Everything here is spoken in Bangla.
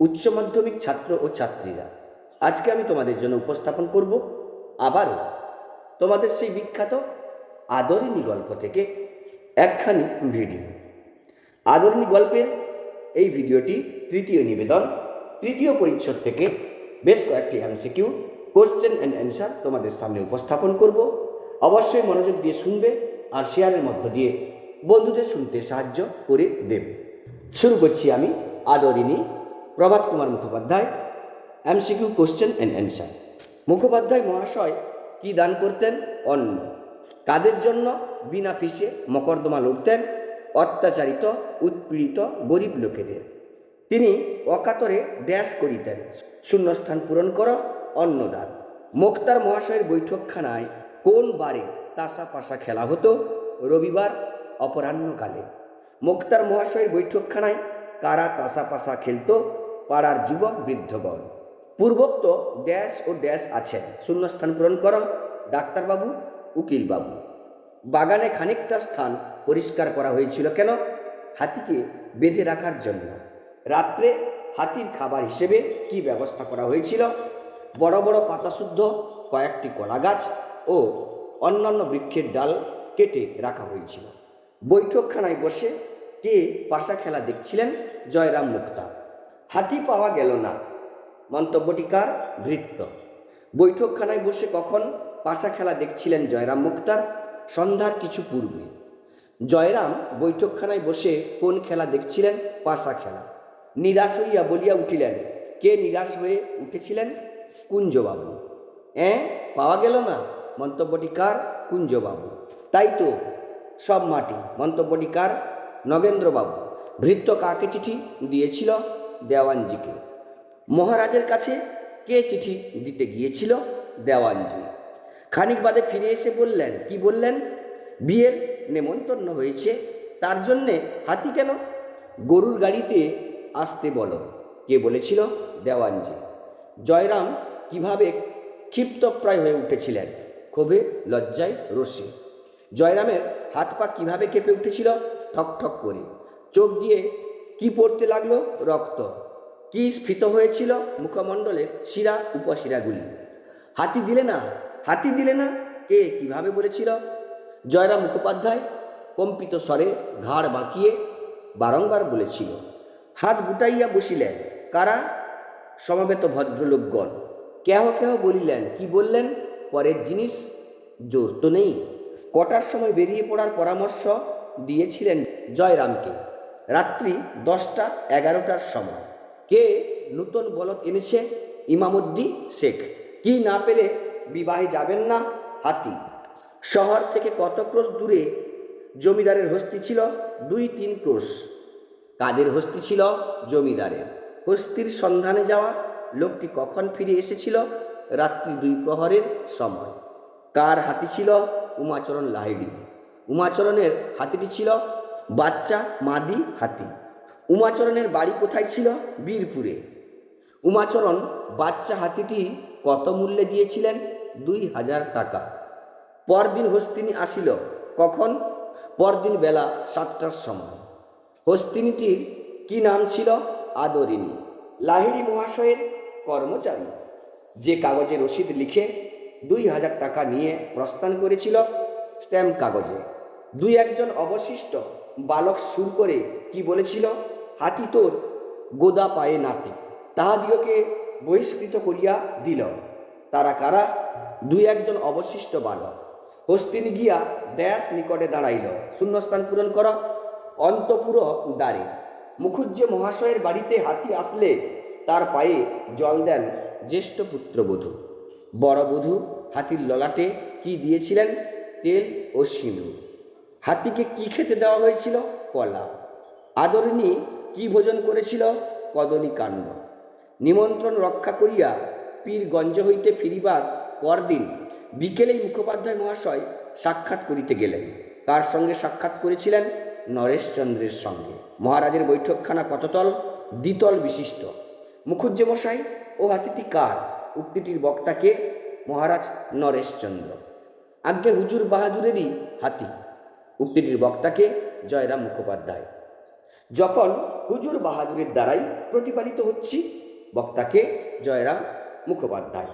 উচ্চ মাধ্যমিক ছাত্র ও ছাত্রীরা। আজকে আমি তোমাদের জন্য উপস্থাপন করব আবারও তোমাদের সেই বিখ্যাত আদরিণী গল্প থেকে একখানি ভিডিও আদরিণী গল্পের এই ভিডিওটি তৃতীয় নিবেদন, তৃতীয় পরিচ্ছদ থেকে বেশ কয়েকটি এমসিকিউ কোশ্চেন অ্যান্ড অ্যান্সার তোমাদের সামনে উপস্থাপন করব। অবশ্যই মনোযোগ দিয়ে শুনবে আর শেয়ারের মধ্য দিয়ে বন্ধুদের শুনতে সাহায্য করে দেবে। শুরু করছি আমি Adarini Prabhat Kumar Mukhopadhyay, MCQ question and answer. Mukhopadhyay মহাশয় কি দান করতেন? অন্ন। কাদের জন্য? বিনা ফিসে মকর্দমা লড়তেন, অত্যাচারিত, উৎপীড়িত, গরিব লোকেদের। তিনি অকাতরে ড্যাশ করিতেন, শূন্যস্থান পূরণ কর, অন্নদান। মোক্তার মহাশয়ের বৈঠকখানায় কোন বারে তাসা পাশা খেলা হতো? রবিবার অপরাহ্নকালে। মোক্তার মহাশয়ের বৈঠকখানায় কারা তাসা পাশা খেলতো? পাড়ার যুবক বৃদ্ধগণ। পূর্বোক্ত ড্যাশ ও ড্যাশ আছেন। শূন্যস্থান পূরণ কর, ডাক্তারবাবু, উকিলবাবু। বাগানে খানিকটা স্থান পরিষ্কার করা হয়েছিল কেন? হাতিকে বেঁধে রাখার জন্য। রাত্রে হাতির খাবার হিসেবে কি ব্যবস্থা করা হয়েছিল? বড় বড় পাতাশুদ্ধ, কয়েকটি কলা গাছ ও অন্যান্য বৃক্ষের ডাল কেটে রাখা হয়েছিল। বৈঠকখানায় বসে কে পাশা খেলা দেখছিলেন? জয়রাম মুক্তা। হাতি পাওয়া গেল না। মন্তব্যটি কার? বৃত্ত। বৈঠকখানায় বসে কখন পাশা খেলা দেখছিলেন জয়রাম মুক্তার? সন্ধ্যার কিছু পূর্বে। জয়রাম বৈঠকখানায় বসে কোন খেলা দেখছিলেন? পাশা খেলা। নিরাশ হইয়া বলিয়া উঠিলেন, কে নিরাশ হয়ে উঠেছিলেন? কুঞ্জবাবু। অ্যাঁ? পাওয়া গেল না? মন্তব্যটি কার? কুঞ্জবাবু। তাই তো, সব মাটি। মন্তব্যটি কার? নগেন্দ্রবাবু। ভৃত্য কাকে চিঠি দিয়েছিল? দেওয়ানজিকে। মহারাজের কাছে কে চিঠি দিতে গিয়েছিল? দেওয়ানজি। খানিক বাদে ফিরে এসে বললেন, কি বললেন? বিয়ের নেমন্তন্ন হয়েছে, তার জন্যে হাতি কেন? গরুর গাড়িতে আসতে বলো। কে বলেছিল? দেওয়ানজি। জয়রাম কীভাবে ক্ষিপ্তপ্রায় হয়ে উঠেছিলেন? ক্ষোভে, লজ্জায়, রোষে। জয়রামের হাত পা কীভাবে কেঁপে উঠেছিল? ঠক ঠক করে। চোখ দিয়ে কি পড়তে লাগল? রক্ত। কি স্ফীত হয়েছিল? মুখমণ্ডলের শিরা, উপশিরাগুলি। হাতি দিলে না? হাতি দিলে না? কে কীভাবে বলেছিল? জয়রাম মুখোপাধ্যায়, কম্পিত স্বরে ঘাড় বাঁকিয়ে বারংবার বলেছিল, হাত গুটাইয়া বসিলেন। কারা? সমবেত ভদ্রলোকগণ। কেহ কেহ বলিলেন, কি বললেন? পরের জিনিস জোর তো নেই। কটার সময় বেরিয়ে পড়ার পরামর্শ দিয়েছিলেন জয়রামকে। রাত্রি দশটা, এগারোটার সময়। কে নূতন বলদ এনেছে? ইমামুদ্দি শেখ। কি না পেলে বিবাহে যাবেন না? হাতি। শহর থেকে কত ক্রোশ দূরে? জমিদারের হস্তি ছিল দুই তিন ক্রোশ। কাদের হস্তি ছিল? জমিদারের। হস্তির সন্ধানে যাওয়া লোকটি কখন ফিরে এসেছিল? রাত্রি দুই প্রহরের সময়। কার হাতি ছিল? উমাচরণ লাহিড়ি। উমাচরণের হাতিটি ছিল বাচ্চা, মাদি, হাতি। উমাচরণের বাড়ি কোথায় ছিল? বীরপুরে। উমাচরণ বাচ্চা, হাতিটি কত মূল্যে দিয়েছিলেন? দুই হাজার টাকা। পরদিন হস্তিনী আসিল। কখন? পরদিন বেলা সাতটার সময়। হস্তিনীটির কি নাম ছিল? আদরিণী। লাহিড়ি মহাশয়ের কর্মচারী। যে কাগজে রসিদ লিখে দুই হাজার টাকা নিয়ে প্রস্থান করেছিল, স্ট্যাম্প কাগজে। দুই একজন অবশিষ্ট বালক সুর করে কি বলেছিল? হাতি তোর গোদা পায়ে নাতি। তাহাদিওকে বহিষ্কৃত করিয়া দিল। তারা কারা? দুই একজন অবশিষ্ট বালক। হস্তিন গিয়া ড্যাশ নিকটে দাঁড়াইল। শূন্যস্থান পূরণ কর। অন্তপুর দ্বারে। মুখুজ্জে মহাশয়ের বাড়িতে হাতি আসলে তার পায়ে জল দেন জ্যেষ্ঠ পুত্রবধূ। বড় বধূ হাতির ললাটে কি দিয়েছিলেন? তেল ও সিঁদুর হাতিকে কি খেতে দেওয়া হয়েছিল? কলা আদরিণী কি ভোজন করেছিল? কদলী কাণ্ড। নিমন্ত্রণ রক্ষা করিয়া পীরগঞ্জ হইতে ফিরিবার পরদিন বিকেলেই মুখোপাধ্যায় মহাশয় সাক্ষাৎ করিতে গেলেন। কার সঙ্গে সাক্ষাৎ করেছিলেন নরেশচন্দ্রের সঙ্গে। মহারাজের বৈঠকখানা কততল দ্বিতল বিশিষ্ট। মুখুজ্জে মশাই ও হাতিটি কার? উক্তিটির বক্তাকে মহারাজ নরেশচন্দ্র। আজ্ঞে হুজুর বাহাদুরেরই হাতি। উক্তিটির বক্তাকে জয়রাম মুখোপাধ্যায়। যখন হুজুর বাহাদুরের দ্বারাই প্রতিপালিত হচ্ছি বক্তাকে জয়রাম মুখোপাধ্যায়।